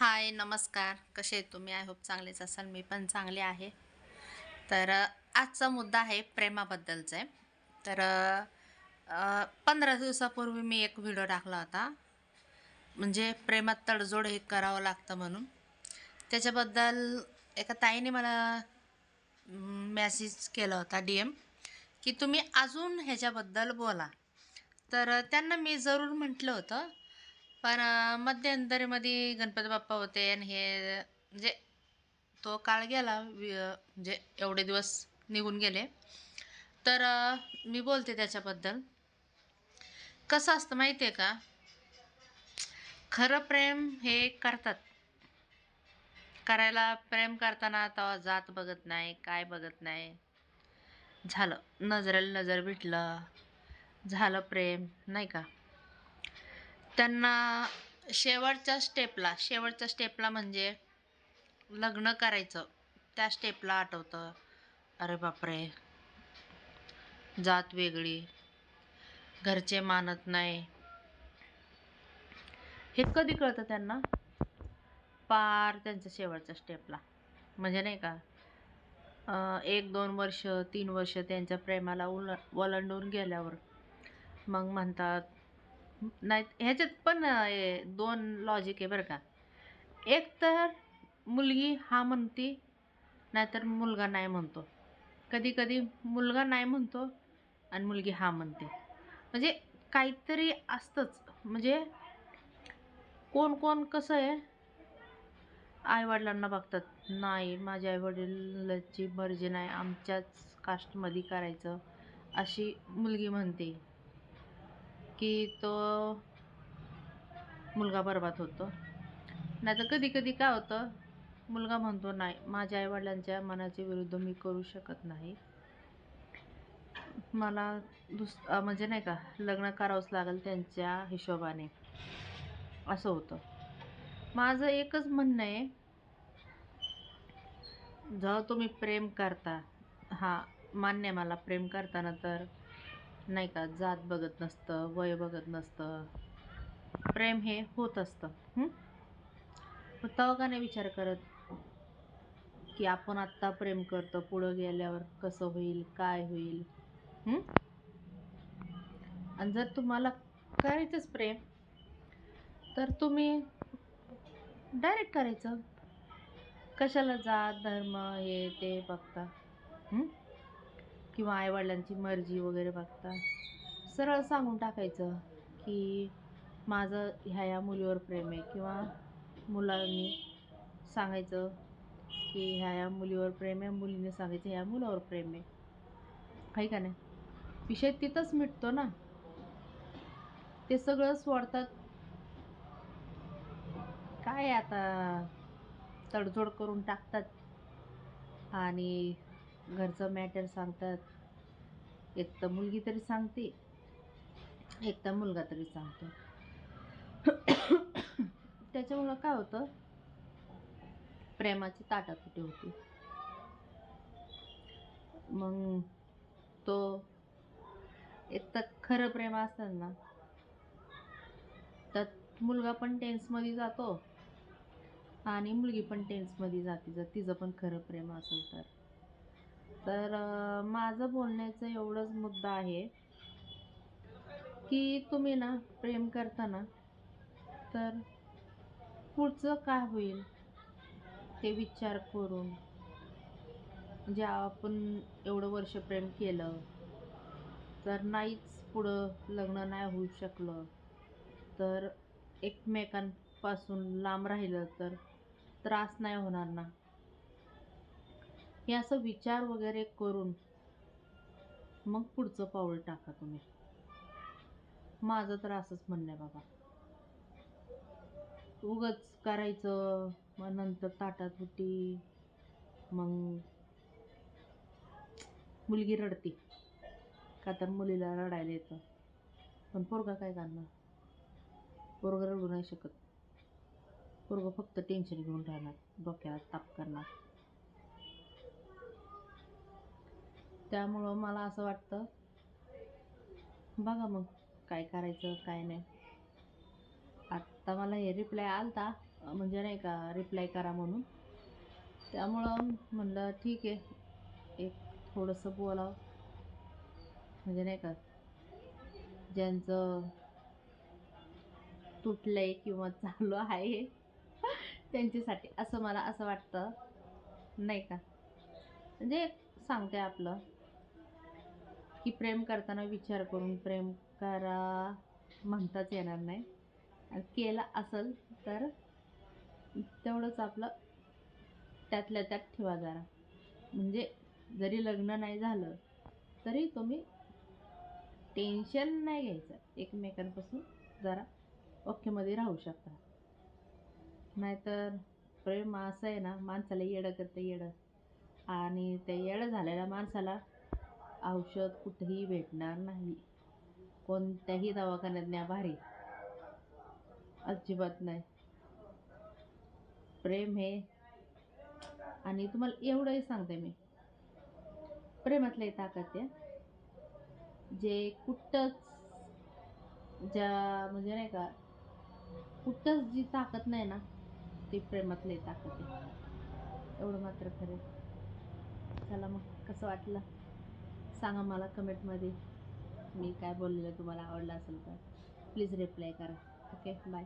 हाय नमस्कार. कसे आहे तुम्ही? आय होप चांगलेच असाल. मी पण चांगले आहे. तर आजचा मुद्दा आहे प्रेमाबद्दलचा. आहे तर पंधरा दिवसापूर्वी मी एक व्हिडिओ टाकला होता. म्हणजे प्रेमात तडजोड हे करावं लागतं म्हणून. त्याच्याबद्दल एका ताईने मला मॅसेज केला होता डी एम की तुम्ही अजून ह्याच्याबद्दल बोला. तर त्यांना मी जरूर म्हटलं होतं. पण मध्यंतरीमध्ये गणपती बाप्पा होते आणि हे म्हणजे तो काळ गेला वि- म्हणजे एवढे दिवस निघून गेले. तर मी बोलते त्याच्याबद्दल. कसं असतं माहिती आहे का? खरं प्रेम हे करतात. करायला प्रेम करताना तेव्हा जात बघत नाही काय बघत नाही. झालं. नजरेला नजर भेटलं. झालं प्रेम नाही का? त्यांना शेवटच्या स्टेपला शेवटच्या स्टेपला म्हणजे लग्न करायचं. त्या स्टेपला आठवतं अरे बापरे जात वेगळी घरचे मानत नाही. हे कधी कळतं त्यांना? पार त्यांच्या शेवटच्या स्टेपला म्हणजे नाही का एक दोन वर्ष तीन वर्ष त्यांच्या प्रेमाला उल ओलांडून गेल्यावर मग म्हणतात नाही ह्याच्यात पण दोन लॉजिक आहे बरं का. एक तर मुलगी हा म्हणते नाहीतर मुलगा नाही म्हणतो. कधी कधी मुलगा नाही म्हणतो आणि मुलगी हा म्हणते. म्हणजे काहीतरी असतंच. म्हणजे कोण कोण कसं आहे आईवडिलांना बघतात नाही माझ्या आईवडिलाची मर्जी नाही आमच्याच कास्टमध्ये करायचं अशी मुलगी म्हणते. की तो मुलगा बरबाद होतो. नाही तर कधी कधी काय होतं मुलगा म्हणतो नाही माझ्या आईवडिलांच्या मनाच्या विरुद्ध मी करू शकत नाही. मला दुस म्हणजे नाही का लग्न करावंच लागेल त्यांच्या हिशोबाने. असं होतं. माझं एकच म्हणणं आहे जेव्हा तुम्ही प्रेम करता हां मान्य आहे मला प्रेम करताना तर नाही का जात बघत नसतं वय बघत नसतं. प्रेम हे होत असतं. तव तेव्हा का नाही विचार करत की आपण आत्ता प्रेम करतो पुढं गेल्यावर कसं होईल काय होईल? आणि जर तुम्हाला करायचंच प्रेम तर तुम्ही डायरेक्ट करायचं. कशाला जात धर्म हे ते बघता. किंवा आईवडिलांची मर्जी वगैरे बघता सरळ सांगून टाकायचं की माझं ह्या या मुलीवर प्रेम आहे. किंवा मुलांनी सांगायचं की ह्या या मुलीवर प्रेम आहे मुलीने सांगायचं ह्या मुलावर प्रेम आहे. आहे का नाही? विषय तिथंच मिटतो ना. ते सगळं सोडतात. काय आता तडजोड करून टाकतात. आणि घरचं मॅटर सांगतात. एक तर मुलगी तरी सांगते. एक तर मुलगा तरी सांगतो. त्याच्यामुळं काय होतं? प्रेमाची ताटातुटी होती. मग तो एक तर खरं प्रेम असतात ना तर मुलगा पण टेन्समध्ये जातो आणि मुलगी पण टेन्समध्ये जाते. जर तिचं पण खरं प्रेम असेल तर. तर माझं बोलण्याचं एवढंच मुद्दा आहे की तुम्ही ना प्रेम करताना तर पुढचं काय होईल? ते विचार करून. म्हणजे आपण एवढं वर्ष प्रेम केलं तर नाहीच पुढं लग्न नाही होऊ शकलं. तर एकमेकांपासून लांब राहिलं तर त्रास नाही होणार ना. हे असं विचार वगैरे करून मग पुढचं पाऊल टाका तुम्ही. माझं तर असंच म्हणणं आहे बाबा. उगच करायचं मग नंतर ताटातुटी मग मुलगी रडते. का तर मुलीला रडायला येतं. पण पोरगा काय करणार? पोरगा रडू नाही शकत. पोरगं फक्त टेन्शन घेऊन राहणार डोक्याला ताप करणार. त्यामुळं मला असं वाटतं. बघा मग काय करायचं काय नाही. आत्ता मला हे रिप्लाय आला होता म्हणजे नाही का रिप्लाय करा म्हणून. त्यामुळं म्हणलं ठीक आहे. एक थोडंसं बोलावं. म्हणजे नाही का ज्यांचं तुटलं आहे किंवा चालू आहे त्यांच्यासाठी असं मला असं वाटतं. नाही का? म्हणजे सांगते आपलं. की प्रेम करताना विचार करून प्रेम करा म्हणताच येणार नाही. केला असेल तर तेवढंच आपलं त्यातल्या त्यात ठेवा जरा. म्हणजे जरी लग्न नाही झालं तरी तुम्ही टेन्शन नाही घ्यायचं. एकमेकांपासून जरा ओकेमध्ये राहू शकता. नाहीतर प्रेम असं आहे ना माणसाला येडं करतं येडं. आणि ते येडं झालेल्या माणसाला औषध कुठेही भेटणार नाही. कोणत्याही दवाखान्यात न्या भारी. अजिबात नाही. प्रेम हे आणि तुम्हाला एवढंही सांगते मी. प्रेमातलंही ताकद आहे. जे कुठंच ज्या म्हणजे नाही का कुठंच जी ताकद नाही ना ती प्रेमातली ताकद आहे. एवढं मात्र खरं चला मग कसं वाटलं? सांगा मला कमेंटमध्ये. मी काय बोललेलं तुम्हाला आवडलं असेल तर. प्लीज रिप्लाय करा. Okay bye